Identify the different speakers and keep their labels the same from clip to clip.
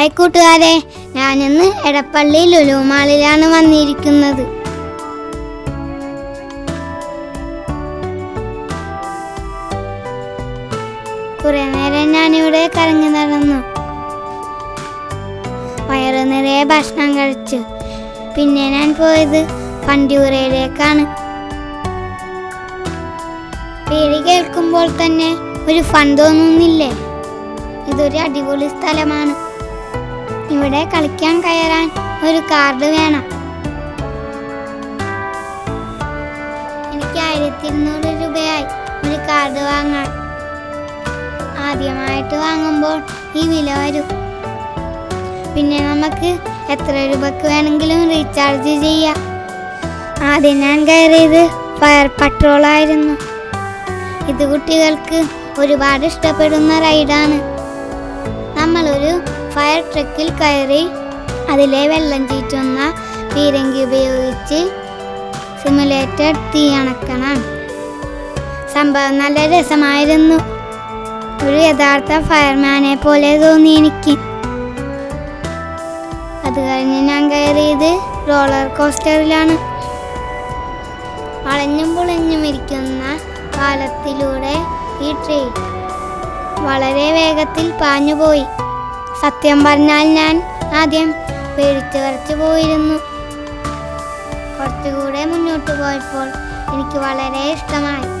Speaker 1: Hi കൂട്ടുകാരെ ഞാനിന്ന് എടപ്പള്ളി ലുലുമാളിലാണ് വന്നിരിക്കുന്നത്. കുറെ നേരം ഞാനിവിടെ കറങ്ങി നടന്നു. വയറ് നിറയെ ഭക്ഷണം കഴിച്ചു. പിന്നെ ഞാൻ പോയത് പണ്ടിയൂരയിലേക്കാണ് പേര് കേൾക്കുമ്പോൾ തന്നെ ഒരു ഫൺ തോന്നുന്നില്ലേ? ഇതൊരു അടിപൊളി സ്ഥലമാണ്. ഇവിടെ കളിക്കാൻ കയറാൻ ഒരു കാർഡ് വേണം. എനിക്ക് ആയിരത്തി ഇരുന്നൂറ് രൂപയായി ഒരു കാർഡ് വാങ്ങാൻ. ആദ്യമായിട്ട് വാങ്ങുമ്പോൾ ഈ വില വരും. പിന്നെ നമുക്ക് എത്ര രൂപക്ക് വേണമെങ്കിലും റീചാർജ് ചെയ്യാം. ആദ്യം ഞാൻ കയറിയത് ഫയർ പട്രോൾ ആയിരുന്നു. ഇത് കുട്ടികൾക്ക് ഒരുപാട് ഇഷ്ടപ്പെടുന്ന റൈഡാണ് നമ്മളൊരു ഫയർ ട്രക്കിൽ കയറി അതിലെ വെള്ളം ചീറ്റുന്ന പീരങ്കി ഉപയോഗിച്ച് സിമുലേറ്റഡ് തീ അണക്കണം സംഭവം നല്ല രസമായിരുന്നു. ഒരു യഥാർത്ഥ ഫയർമാനെ പോലെ തോന്നി എനിക്ക്. അത് കഴിഞ്ഞ് ഞാൻ കയറിയത് റോളർ കോസ്റ്ററിലാണ്. വളഞ്ഞും പുളഞ്ഞും ഇരിക്കുന്ന പാലത്തിലൂടെ ഈ ട്രെയിൻ വളരെ വേഗത്തിൽ പാഞ്ഞുപോയി. സത്യം പറഞ്ഞാൽ ഞാൻ ആദ്യം പേടിച്ച് കുറച്ച് പോയിരുന്നു. കുറച്ചുകൂടെ മുന്നോട്ട് പോയപ്പോൾ എനിക്ക് വളരെ ഇഷ്ടമായി.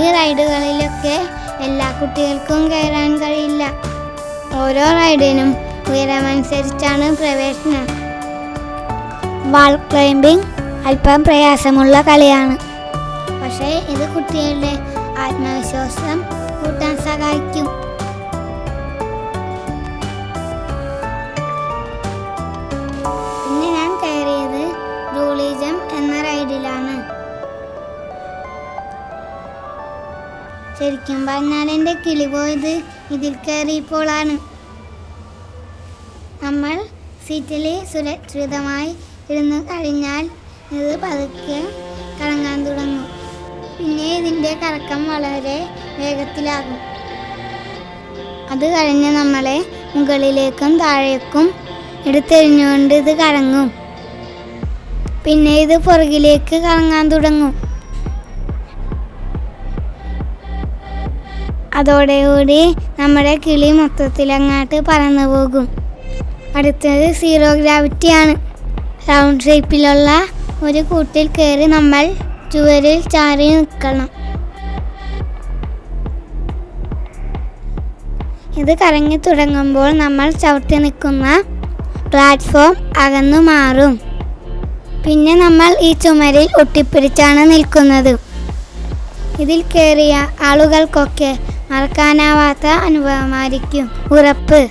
Speaker 1: ഈ റൈഡുകളിലൊക്കെ എല്ലാ കുട്ടികൾക്കും കയറാൻ കഴിയില്ല. ഓരോ റൈഡിനും ഉയരമനുസരിച്ചാണ് പ്രവേശനം. വാൾ ക്ലൈംബിംഗ് അല്പം പ്രയാസമുള്ള കളിയാണ്. പക്ഷേ ഇത് കുട്ടികളുടെ ആത്മവിശ്വാസം കൂട്ടാൻ സഹായിക്കും. ശരിക്കും പറഞ്ഞാൽ എന്റെ കിളി പോയത് ഇതിൽ കയറിയപ്പോഴാണ്. നമ്മൾ സീറ്റിൽ സുരക്ഷിതമായി ഇരുന്ന് കഴിഞ്ഞാൽ ഇത് പതുക്കെ കറങ്ങാൻ തുടങ്ങും. പിന്നെ ഇതിന്റെ കറക്കം വളരെ വേഗത്തിലാകും. അത് കഴിഞ്ഞ് നമ്മളെ മുകളിലേക്കും താഴേക്കും എടുത്തെറിഞ്ഞുകൊണ്ട് ഇത് കറങ്ങും. പിന്നെ ഇത് പുറകിലേക്ക് കറങ്ങാൻ തുടങ്ങും. അതോടുകൂടി നമ്മുടെ കിളി മൊത്തത്തിൽ അങ്ങോട്ട് പറന്നു പോകും. അടുത്തത് സീറോ ഗ്രാവിറ്റിയാണ് റൗണ്ട് ഷേപ്പിലുള്ള ഒരു കൂട്ടിൽ കയറി നമ്മൾ ചുവരിൽ ചാരി നിൽക്കണം. ഇത് കറങ്ങി തുടങ്ങുമ്പോൾ നമ്മൾ ചവിട്ടി നിൽക്കുന്ന പ്ലാറ്റ്ഫോം അകന്നു മാറും. പിന്നെ നമ്മൾ ഈ ചുമരിൽ ഒട്ടിപ്പിടിച്ചാണ് നിൽക്കുന്നത്. ഇതിൽ കയറിയ ആളുകൾക്കൊക്കെ മറക്കാനാവാത്ത അനുഭവമായിരിക്കും. ഉറപ്പ്.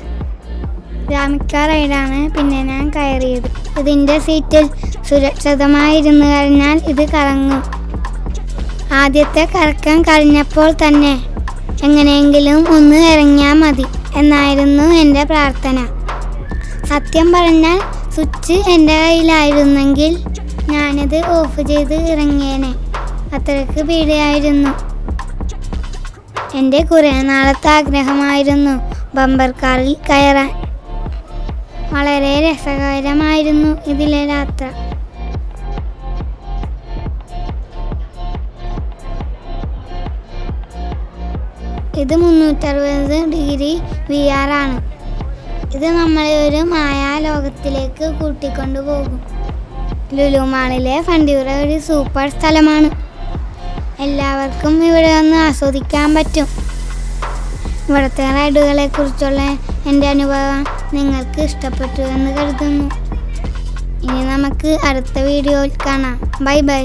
Speaker 1: ഗ്രാമിക്കാർ റൈഡാണ് പിന്നെ ഞാൻ കയറിയത്. ഇതിന്റെ സീറ്റിൽ സുരക്ഷിതമായിരുന്നു കഴിഞ്ഞാൽ ഇത് കറങ്ങും. ആദ്യത്തെ കറക്കം കഴിഞ്ഞപ്പോൾ തന്നെ എങ്ങനെയെങ്കിലും ഒന്ന് ഇറങ്ങിയാൽ മതി എന്നായിരുന്നു എന്റെ പ്രാർത്ഥന. സത്യം പറഞ്ഞാൽ സ്വിച്ച് എന്റെ കയ്യിലായിരുന്നെങ്കിൽ ഞാനിത് ഓഫ് ചെയ്ത് ഇറങ്ങിയേനെ. അത്രയ്ക്ക് പേടിയായിരുന്നു എന്റെ കുറേ നാളത്തെ ആഗ്രഹമായിരുന്നു ബമ്പർ കാറിൽ കയറാൻ. വളരെ രസകരമായിരുന്നു ഇതിലെ യാത്ര. ഇത് മുന്നൂറ്ററുപത് ഡിഗ്രി വി ആർ ആണ്. ഇത് നമ്മളെ ഒരു മായാലോകത്തിലേക്ക് കൂട്ടിക്കൊണ്ടു പോകും ലുലു മാളിലെ ഫണ്ടിയൂര ഒരു സൂപ്പർ സ്ഥലമാണ്. എല്ലാവർക്കും ഇവിടെ വന്ന് ആസ്വദിക്കാൻ പറ്റും. ഇവിടുത്തെ റൈഡുകളെ കുറിച്ചുള്ള എന്റെ അനുഭവം നിങ്ങൾക്ക് ഇഷ്ടപ്പെട്ടു എന്ന് കരുതുന്നു. ഇനി നമുക്ക് അടുത്ത വീഡിയോയിൽ കാണാം. Bye bye.